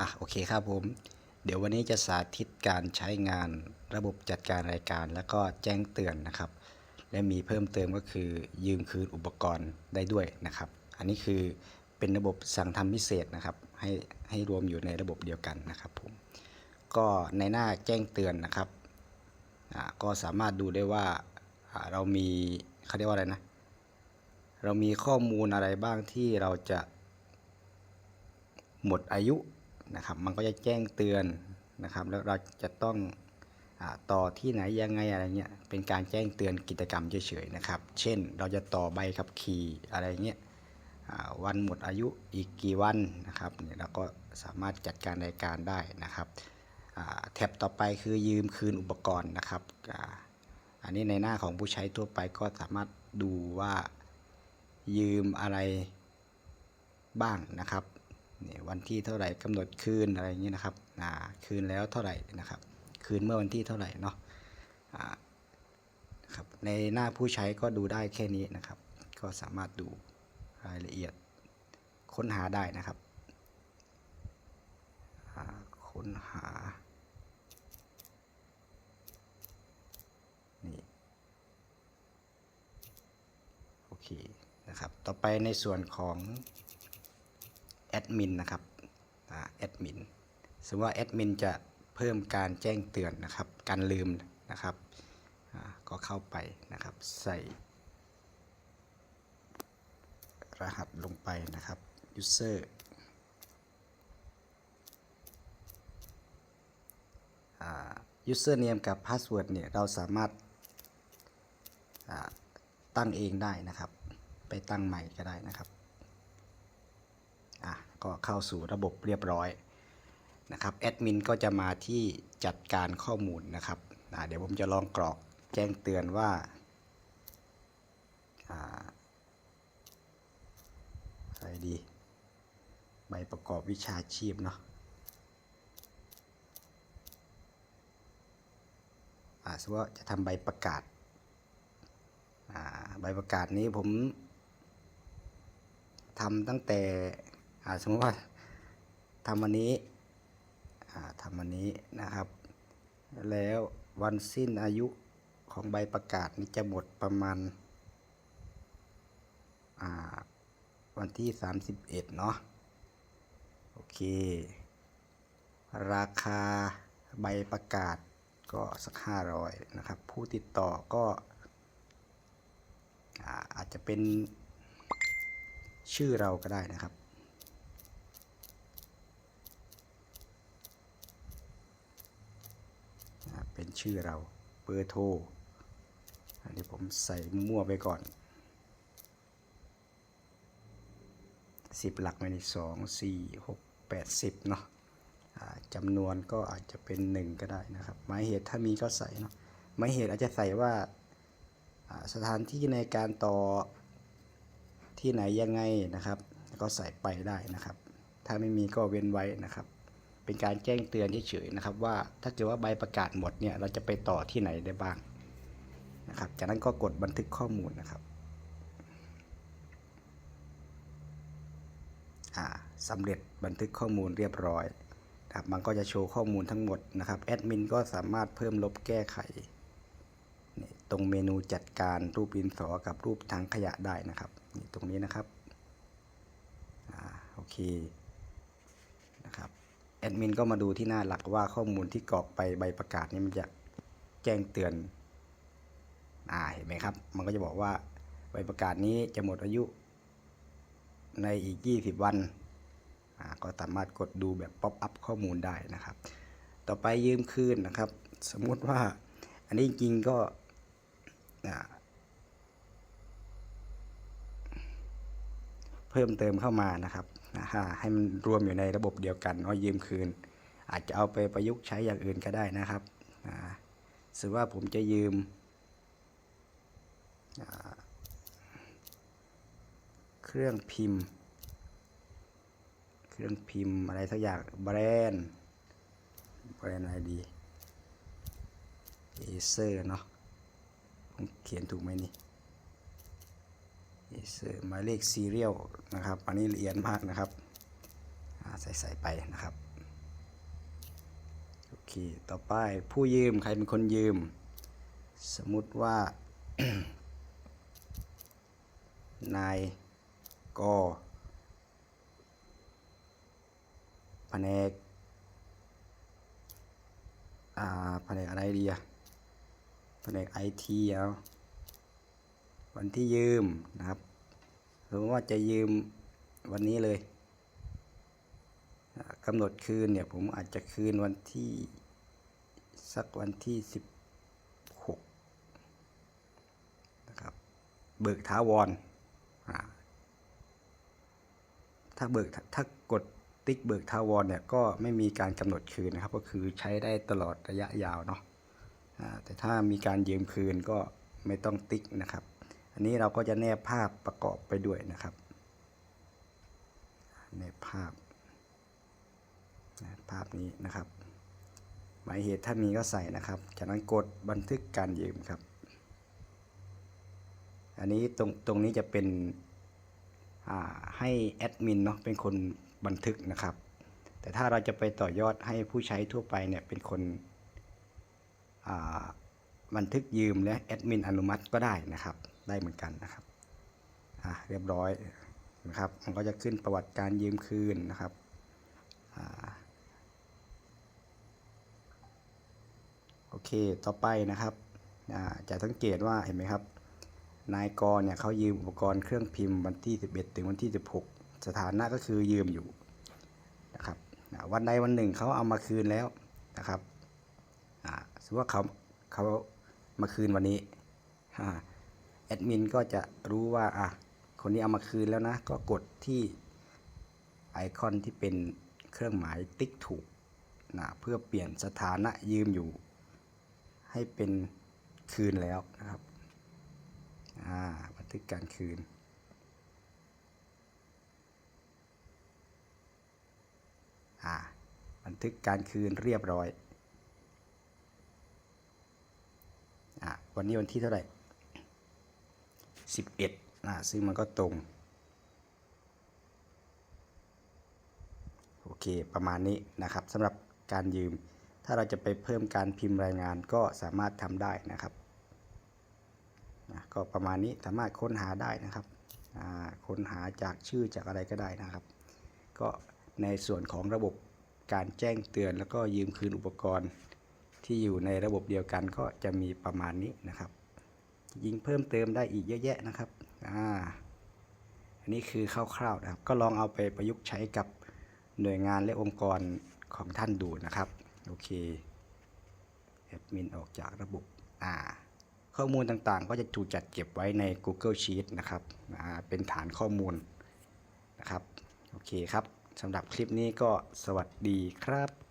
อะโอเคครับผม เดี๋ยววันนี้จะสาธิตการใช้งานระบบจัดการรายการ แล้วก็แจ้งเตือนนะครับ และมีเพิ่มเติมก็คือยืมคืนอุปกรณ์ได้ด้วยนะครับ อันนี้คือเป็นระบบสั่งทำพิเศษนะครับ ให้ให้รวมอยู่ในระบบเดียวกันนะครับผมก็ในหน้าแจ้งเตือนนะครับอ่าก็สามารถดูได้ว่าเรามีเขาเรียกว่าอะไรนะ เรามีข้อมูลอะไรบ้างที่เราจะหมดอายุ นะครับ มันก็จะแจ้งเตือนนะครับ แล้วเราจะต้องอต่อที่ไหนยังไงอะไรเงี้ย เป็นการแจ้งเตือนกิจกรรมเฉยๆนะครับ เช่น เราจะต่อใบขับขี่อะไรเงี้ยวันหมดอายุอีกกี่วันนะครับเนี่ยเราก็สามารถจัดการรายการได้นะครับแท็บต่อไปคือยืมคืนอุปกรณ์นะครับอ,อันนี้ในหน้าของผู้ใช้ทั่วไปก็สามารถดูว่ายืมอะไรบ้างนะครับ วันที่เท่าไหร่กำหนดคืนอะไรอย่างเงี้ยนะครับคืนแล้วเท่าไหร่นะครับ คืนเมื่อวันที่เท่าไหร่เนาะอ่าครับในหน้าผู้ใช้ก็ดูได้แค่นี้นะครับ ก็สามารถดูรายละเอียดค้นหาได้นะครับค้นหานี่โอเคนะครับ ต่อไปในส่วนของ แอดมินนะครับแอดมินสมมติว่าแอดมินจะเพิ่มการแจ้งเตือนนะครับ การลืมนะครับ ก็เข้าไปนะครับ ใส่รหัสลงไปนะครับ user อ่า user name กับ password เนี่ยเราสามารถตั้งเองได้นะครับ ไปตั้งใหม่ก็ได้นะครับ ก็เข้าสู่ระบบเรียบร้อยนะครับแอดมินก็จะมาที่จัดการข้อมูลนะครับเดี๋ยวผมจะลองกรอกแจ้งเตือนว่าอ่าอะไรดีใบประกอบวิชาชีพเนาะอ่าสมมติว่าจะทำใบประกาศอ่าใบประกาศนี้ผมทำตั้งแต่ สมมติว่าทำวันนี้อ่าทำวันนี้นะครับ แล้ววันสิ้นอายุของใบประกาศนี้จะหมดประมาณอ่าวันที่ 31 เนาะโอเค ราคาใบประกาศก็สัก 500 นะครับ ผู้ติดต่อก็อ่าอาจจะเป็นชื่อเราก็ได้นะครับ นะครับ เป็นชื่อเราเบอร์โทรอันนี้ผมใส่มั่วไปก่อนสิบหลักไม่ได้สองสี่หกแปดสิบเนาะจำนวนก็อาจจะเป็นหนึ่งก็ได้นะครับ หมายเหตุถ้ามีก็ใส่เนาะหมายเหตุอาจจะใส่ว่าสถานที่ในการต่อที่ไหนยังไงนะครับ ก็ใส่ไปได้นะครับ ถ้าไม่มีก็เว้นไว้นะครับ เป็นการแจ้งเตือนเฉยๆนะครับ ว่าถ้าเกิดว่าใบประกาศหมดเนี่ยเราจะไปต่อที่ไหนได้บ้างนะครับ จากนั้นก็กดบันทึกข้อมูลนะครับอ่าสำเร็จบันทึกข้อมูลเรียบร้อยนะครับมันก็จะโชว์ข้อมูลทั้งหมดนะครับแอดมินก็สามารถเพิ่มลบแก้ไขนี่ตรงเมนูจัดการรูปดินสอกับรูปถังขยะได้นะครับตรงนี้นะครับอ่าโอเค แอดมินก็มาดูที่หน้าหลักว่าข้อมูลที่กรอกไปใบประกาศนี้มันจะแจ้งเตือน อ่าเห็นไหมครับ มันก็จะบอกว่าใบประกาศนี้จะหมดอายุ ในอีก 20 วัน อ่าก็สามารถกดดูแบบป๊อปอัพข้อมูลได้นะครับ ต่อไปยืมคืนนะครับ สมมุติว่า อันนี้จริงก็อ่าเพิ่มเติมเข้ามานะครับ นะฮะให้มันรวมอยู่ในระบบเดียวกันว่ายืมคืน อาจจะเอาไปประยุกต์ใช้อย่างอื่นก็ได้นะครับอ่าสมมติว่าผมจะยืมเครื่องพิมพ์ เครื่องพิมพ์อะไรสักอย่างแบรนด์แบรนด์อะไรดีเอเซอร์เนาะผมเขียนถูกไหมนี่ เอเซอหมายเลขซีเรียลนะครับ อันนี้ละเอียดมากนะครับใส่ใส่ไปนะครับ โอเค ต่อไปผู้ยืมใครเป็นคนยืม สมมุติว่านายกแผนกอ่าแผนกอะไรดีอะแผนกไอทีเอา วันที่ยืมนะครับสมมติว่าจะยืมวันนี้เลยอ่ากำหนดคืนเนี่ยผมอาจจะคืนวันที่สักวันที่สิบหกนะครับเบิกท้าวรอ่าถ้าเบิกถ้ากดติ๊กเบิกท้าวรเนี่ยก็ไม่มีการกำหนดคืนนะครับ ก็คือใช้ได้ตลอดระยะยาวเนาะแต่ถ้ามีการยืมคืนก็ไม่ต้องติ๊กนะครับ นนี้เราก็จะแนบภาพประกอบไปด้วยนะครับ แนบภาพ ภาพนี้นะครับ หมายเหตุถ้ามีก็ใส่นะครับ จากนั้นกดบันทึกการยืมครับ อันนี้ตรงตรงนี้จะเป็นให้แอดมินเนาะเป็นคนบันทึกนะครับ แต่ถ้าเราจะไปต่อยอดให้ผู้ใช้ทั่วไปเนี่ยเป็นคนบันทึกยืมและแอดมินอนุมัติก็ได้นะครับ ได้เหมือนกันนะครับอะเรียบร้อยนะครับ มันก็จะขึ้นประวัติการยืมคืนนะครับอ่าโอเค ต่อไปนะครับอ่าจะสังเกตว่าเห็นไหมครับ นายกรเนี่ยเขายืมอุปกรณ์เครื่องพิมพ์วันที่ 11 ถึงวันที่ 16 สถานะก็คือยืมอยู่นะครับวันใดวันหนึ่งเขาเอามาคืนแล้วนะครับอ่าสมมติว่าเขาเขามาคืนวันนี้ แอดมินก็จะรู้ว่าอะคนนี้เอามาคืนแล้วนะ ก็กดที่ไอคอนที่เป็นเครื่องหมายติ๊กถูกนะเพื่อเปลี่ยนสถานะยืมอยู่ ให้เป็นคืนแล้วนะครับอ่าบันทึกการคืน อ่าบันทึกการคืนเรียบร้อยอ่าวันนี้วันที่เท่าไหร่ สิบเอ็ดอ่าซึ่งมันก็ตรง โอเค ประมาณนี้นะครับสำหรับการยืม ถ้าเราจะไปเพิ่มการพิมพ์รายงานก็สามารถทำได้นะครับนะก็ประมาณนี้สามารถค้นหาได้นะครับค้นหาจากชื่อจากอะไรก็ได้นะครับ ก็ในส่วนของระบบการแจ้งเตือนแล้วก็ยืมคืนอุปกรณ์ที่อยู่ในระบบเดียวกันก็จะมีประมาณนี้นะครับ ยิงเพิ่มเติมได้อีกเยอะแยะนะครับอ่าอันนี้คือคร่าวๆนะครับ ก็ลองเอาไปประยุกต์ใช้กับหน่วยงานและองค์กรของท่านดูนะครับ โอเคแอดมินออกจากระบบอ่าข้อมูลต่างๆ ก็จะถูกจัดเก็บไว้ใน Google Sheet นะครับอ่าเป็นฐานข้อมูลนะครับ โอเคครับสำหรับคลิปนี้ก็สวัสดีครับ